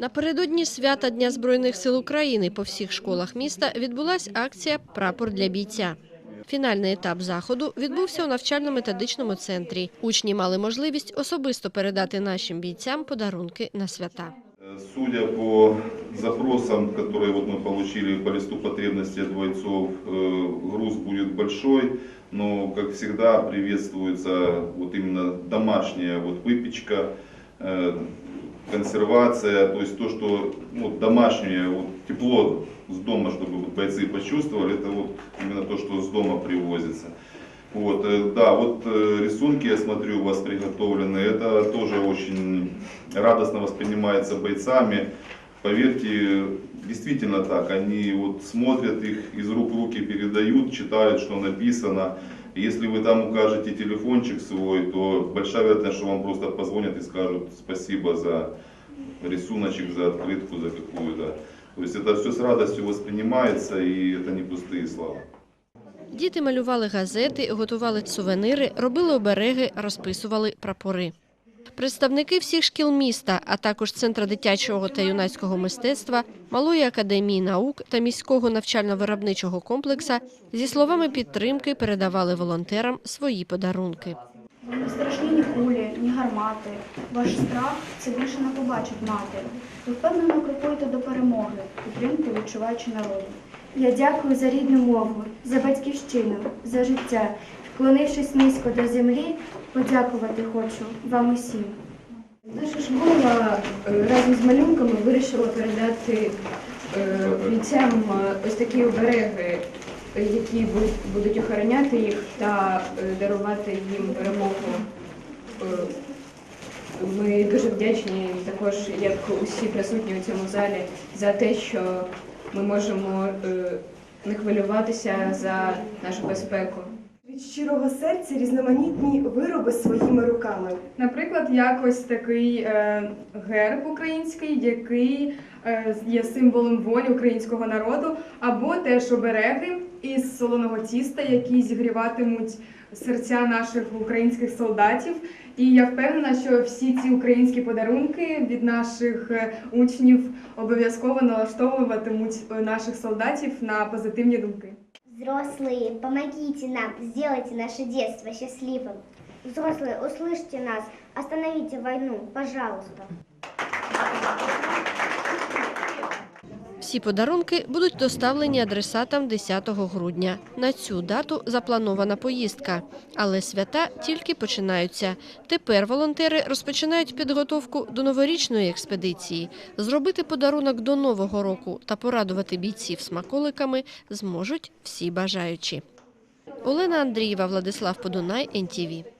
Напередодні свята Дня Збройних сил України по всіх школах міста відбулася акція Прапор для бійця. Фінальний етап заходу відбувся у навчально-методичному центрі. Учні мали можливість особисто передати нашим бійцям подарунки на свята. Э, Судя по запросам, которые вот мы получили по листу потребностей от бойцов, э, груз будет большой, но, как всегда, приветствуется вот именно домашняя вот выпечка, э, консервация, то есть то, что ну, домашнее вот, тепло с дома, чтобы вот бойцы почувствовали, это вот именно то, что с дома привозится. Вот, э, да, вот э, рисунки, я смотрю, у вас приготовлены, это тоже очень радостно воспринимается бойцами. Поверьте, действительно так, они вот смотрят их, из рук в руки передают, читают, что написано. И Если вы там укажете телефончик свой, то большая вероятность, что вам просто позвонят и скажут спасибо за рисуночек, за открытку, за какую-то. То есть это все с радостью воспринимается, и это не пустые слова. Діти малювали газети, готували сувенири, робили обереги, розписували прапори. Представники всіх шкіл міста, а також Центра дитячого та юнацького мистецтва, Малої академії наук та міського навчально-виробничого комплекса зі словами підтримки передавали волонтерам свої подарунки. Не страшні ні кулі, ні гармати. Ваш страх це більше не побачить мати. Ви впевнено крокуєте до перемоги, підтримки відчуваючи народу. Я дякую за рідну мову, за батьківщину, за життя. Вклонившись низько до землі, подякувати хочу вам усім. Наша школа е, разом з малюнками вирішила передати е, бійцям е, ось такі обереги, які будуть- охороняти їх та дарувати їм перемогу. Ми дуже вдячні також, як усі присутні у цьому залі, за те, що ми можемо не хвилюватися за нашу безпеку. Від щирого серця різноманітні вироби своїми руками. Наприклад, як ось такий е, герб український, який е, є символом волі українського народу, або теж обереги із солоного тіста, які зігріватимуть серця наших українських солдатів. І я впевнена, що всі ці українські подарунки від наших е, учнів обов'язково налаштовуватимуть е, наших солдатів на позитивні думки. Взрослые, помогите нам, сделайте наше детство счастливым. Взрослые, услышьте нас, остановите войну, пожалуйста. Всі подарунки будуть доставлені адресатам 10 грудня. На цю дату запланована поїздка. Але свята тільки починаються. Тепер волонтери розпочинають підготовку до новорічної експедиції. Зробити подарунок до Нового року та порадувати бійців смаколиками зможуть всі бажаючі. Олена Андрієва, Владислав Подунай, НТВ.